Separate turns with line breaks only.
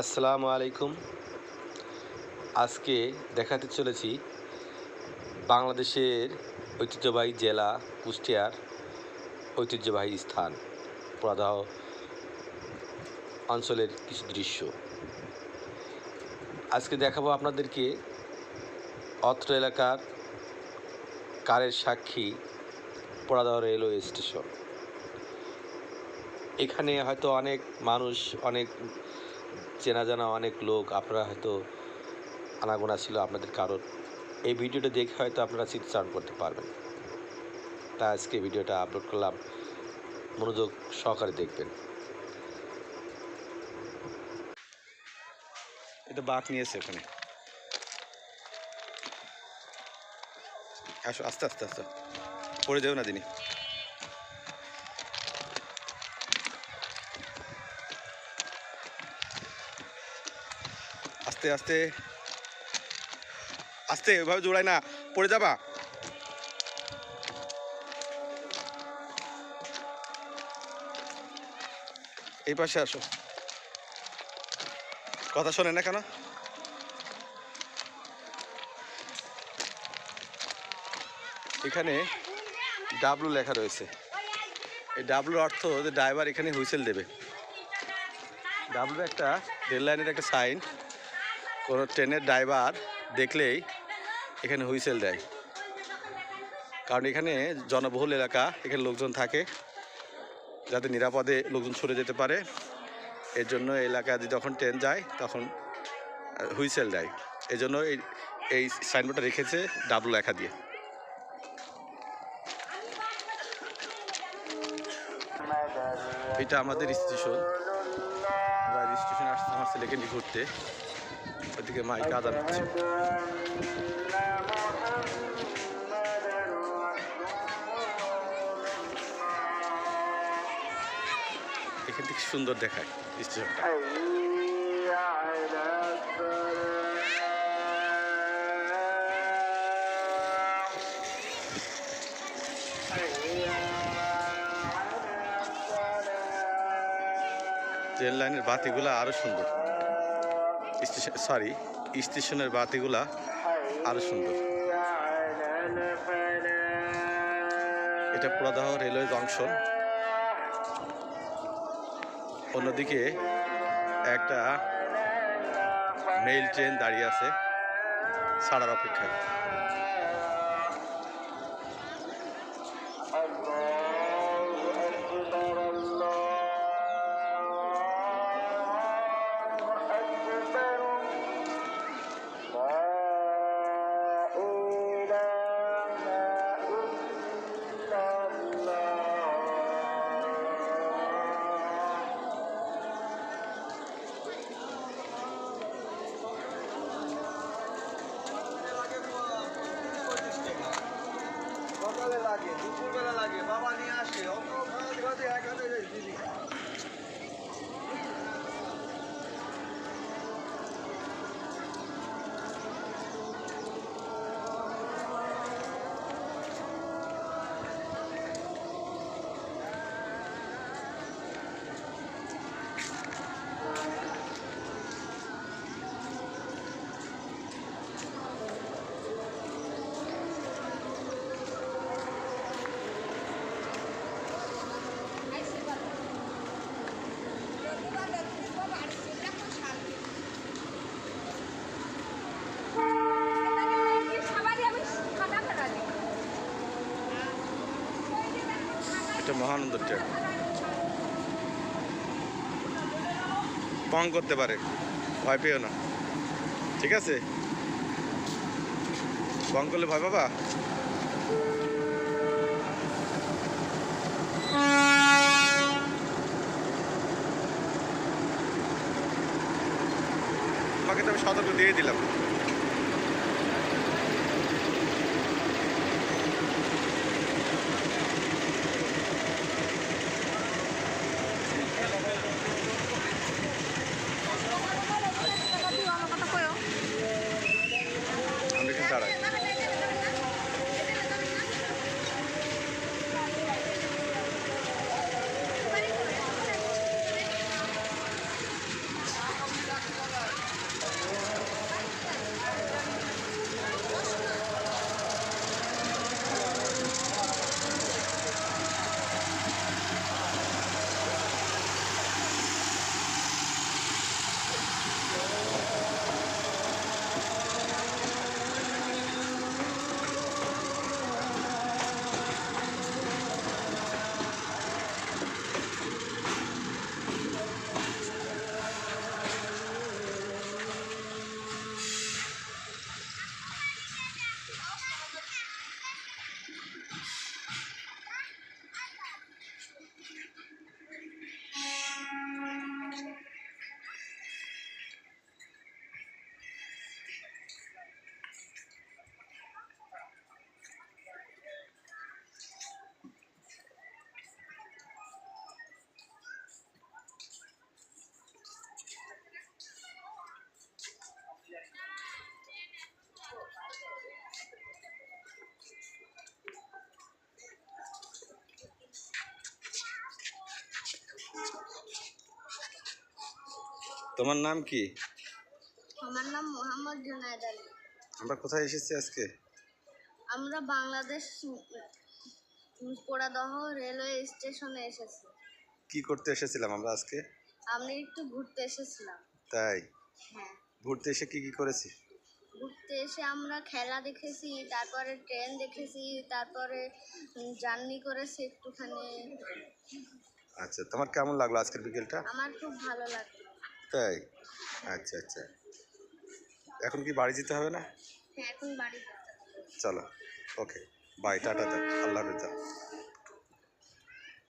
আসসালামু আলাইকুম। আজকে দেখাতে চলেছি বাংলাদেশের ঐতিহ্যবাহী জেলা কুষ্টিয়ার ঐতিহ্যবাহী স্থান প্রদাহ অঞ্চলের কিছু দৃশ্য। আজকে দেখাবো আপনাদেরকে অত্র এলাকার কারের সাক্ষী পড়াদহ রেলওয়ে স্টেশন। এখানে হয়তো অনেক মানুষ, অনেক চেনা জানা অনেক লোক, আপনারা হয়তো আনাগোনা ছিল আপনাদের কারণ এই ভিডিওটা দেখে হয়তো আপনারা চিত্রায়ন করতে পারবেন। তাই আজকে ভিডিওটা আপলোড করলাম। মনোযোগ সহকারে দেখবেন। এটা বাঘ নিয়েছে ওখানে। আসো, আস্তে আস্তে আস্তে। পড়ে যাবে না দিনী। আস্তে আস্তে। আস্তে ওইভাবে জোড়ায় না। পড়ে যাবা। এই পাশে আসো। কথা শোনে না কেন? এখানে ডাব্লু লেখা রয়েছে। এই ডাব্লুর অর্থ যে ড্রাইভার এখানে হুইসেল দেবে। ডাব্লু একটা রেল লাইনের একটা সাইন। কোনো ট্রেনের ড্রাইভার দেখলেই এখানে হুইসেল দেয়। কারণ এখানে জনবহুল এলাকা, এখানে লোকজন থাকে। যাতে নিরাপদে লোকজন সরে যেতে পারে। এর জন্য এই এলাকায় যখন ট্রেন যায়, তখন হুইসেল দেয়। এই জন্য এই এই সাইনবোর্ডটা রেখেছে ডাবল লেখা দিয়ে। এটা আমাদের স্টেশন। স্টেশনে আসছে আমার ছেলেকে নিয়ে ঘুরতে। ওদিকে মাইকে আদান হচ্ছে এখান থেকে সুন্দর দেখায় রেল লাইনের বাতিগুলো আরও সুন্দর। সরি স্টেশনের বাতিগুলা আরও সুন্দর। এটা প্রদাহ রেলওয়ে জংশন। অন্যদিকে একটা মেইল ট্রেন দাঁড়িয়ে আছে, ছাড়ার অপেক্ষায়।
দিয়ে
এটা মহানন্দ ট্রেন। পং করতে পারে, ভয় পেও না। ঠিক আছে? পং করলে ভয় পাবা? তোমাকে তো আমি সতর্ক দিয়ে দিলাম। তোমার নাম কি?
আমার নাম মোহাম্মদ জুনায়দ আলী।
আমরা কোথায় এসেছি আজকে?
আমরা বাংলাদেশ পোড়াদহ রেলওয়ে স্টেশনে এসেছি।
কি করতে এসেছিলাম আমরা আজকে?
আমি একটু ঘুরতে এসেছিলাম।
তাই?
হ্যাঁ।
ঘুরতে এসে কি কি করেছি?
ঘুরতে এসে আমরা খেলা দেখেছি তারপরে ট্রেন দেখেছি তারপরে জার্নি করেছি একটুখানি।
আচ্ছা তোমার কেমন লাগল আজকের বিকেলটা?
আমার খুব ভালো লাগল।
তাই? আচ্ছা আচ্ছা। এখন কি বাড়ি যেতে হবে না?
হ্যাঁ এখন বাড়ি যেতে
চলো ওকে বাই টাটা আল্লাহ হাফেজ